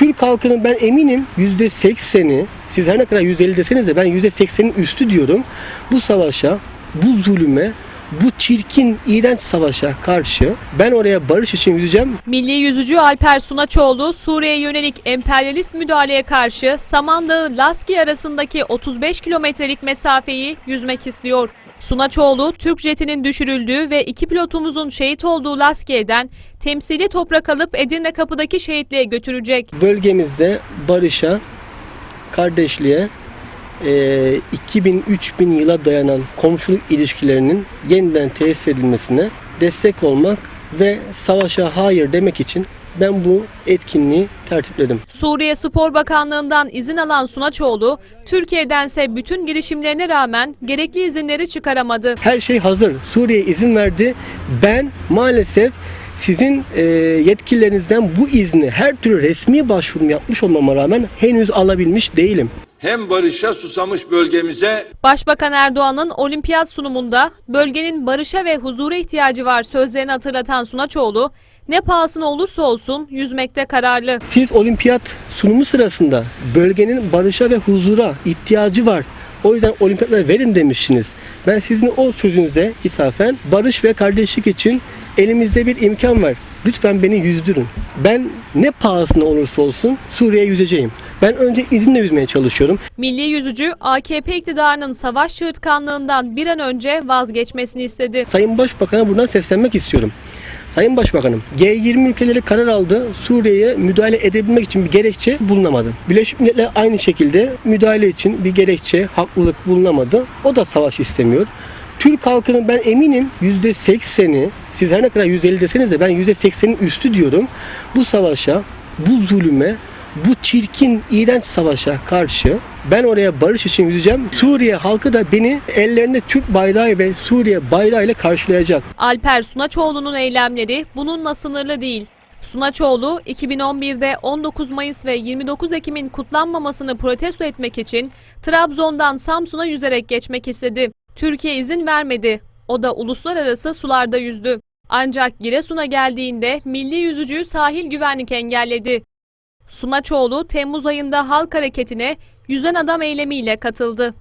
Türk halkının ben eminim %80'i siz her ne kadar %50 deseniz de ben %80'in üstü diyorum. Bu savaşa, bu zulüme, bu çirkin, iğrenç savaşa karşı ben oraya barış için yüzeceğim. Milli yüzücü Alper Sunaçoğlu, Suriye'ye yönelik emperyalist müdahaleye karşı Samandağı Laski arasındaki 35 kilometrelik mesafeyi yüzmek istiyor. Sunaçoğlu, Türk jetinin düşürüldüğü ve iki pilotumuzun şehit olduğu Laskiye'den temsili toprak alıp Edirne Kapı'daki şehitliğe götürecek. Bölgemizde barışa, kardeşliğe, eee 2000-3000 yıla dayanan komşuluk ilişkilerinin yeniden tesis edilmesine destek olmak ve savaşa hayır demek için ben bu etkinliği tertipledim. Suriye Spor Bakanlığı'ndan izin alan Sunaçoğlu, Türkiye'dense bütün girişimlerine rağmen gerekli izinleri çıkaramadı. Her şey hazır. Suriye izin verdi. Ben maalesef sizin eee, yetkililerinizden bu izni her türlü resmi başvurum yapmış olmama rağmen henüz alabilmiş değilim. Hem barışa susamış bölgemize Başbakan Erdoğan'ın olimpiyat sunumunda bölgenin barışa ve huzura ihtiyacı var sözlerini hatırlatan Sunaçoğlu, ne pahasına olursa olsun yüzmekte kararlı. Siz olimpiyat sunumu sırasında bölgenin barışa ve huzura ihtiyacı var. O yüzden olimpiyatları verin demişsiniz. Ben sizin o sözünüze ithafen barış ve kardeşlik için elimizde bir imkan var. Lütfen beni yüzdürün. Ben ne pahasına olursa olsun Suriye'ye yüzeceğim. Ben önce izinle yüzmeye çalışıyorum. Milli yüzücü AKP iktidarının savaş çığırtkanlığından bir an önce vazgeçmesini istedi. Sayın Başbakan'a buradan seslenmek istiyorum. Sayın Başbakanım, G20 ülkeleri karar aldı. Suriye'ye müdahale edebilmek için bir gerekçe bulunamadı. Birleşmiş Milletler aynı şekilde müdahale için bir gerekçe, haklılık bulunamadı. O da savaş istemiyor. Türk halkının ben eminim %80'i, siz her ne kadar %50 deseniz de ben %80'in üstü diyorum. Bu savaşa, bu zulüme, bu çirkin, iğrenç savaşa karşı ben oraya barış için yüzeceğim. Suriye halkı da beni ellerinde Türk bayrağı ve Suriye bayrağı ile karşılayacak. Alper Sunaçoğlu'nun eylemleri bununla sınırlı değil. Sunaçoğlu 2011'de 19 Mayıs ve 29 Ekim'in kutlanmamasını protesto etmek için Trabzon'dan Samsun'a yüzerek geçmek istedi. Türkiye izin vermedi. O da uluslararası sularda yüzdü. Ancak Giresun'a geldiğinde milli yüzücüyü sahil güvenlik engelledi. Sunaçoğlu Temmuz ayında halk hareketine yüzen adam eylemiyle katıldı.